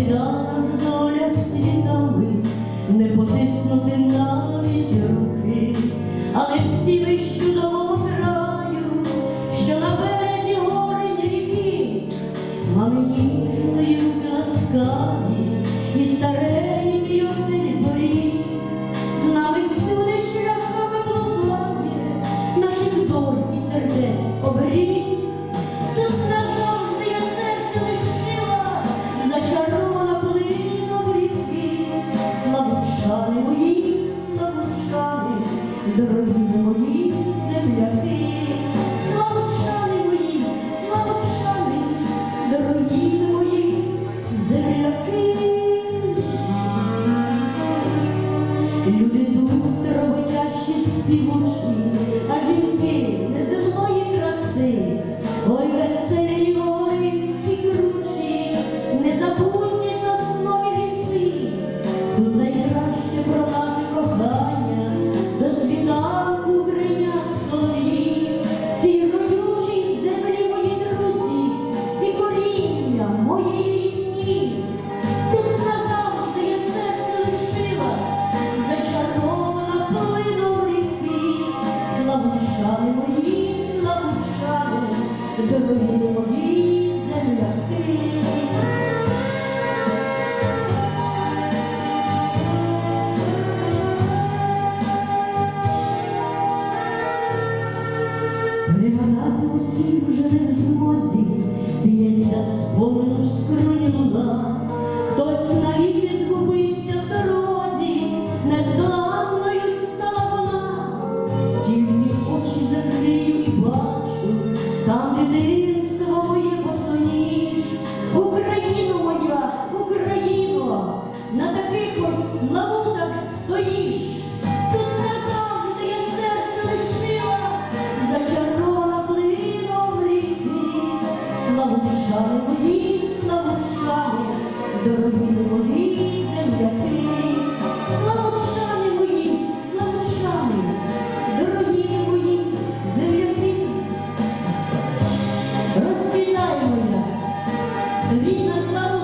віддала нас доля світами, не потиснути навіть руки, але всі ми з краю, що на березі гори ріки, мамині ніжною і старенький осені порі, з нами всюди шляхами плаває наших доль і сердець обрій. мої словочани, дорогі мої земляки, словочани мої, словочани, дорогі мої земляки, люди тут роботящі співочні. the мовчали, вісно мовчали, дорогі мої земляки, славчани мої, славчани, дорогі мої земляки, розпітай моя, рідна слава.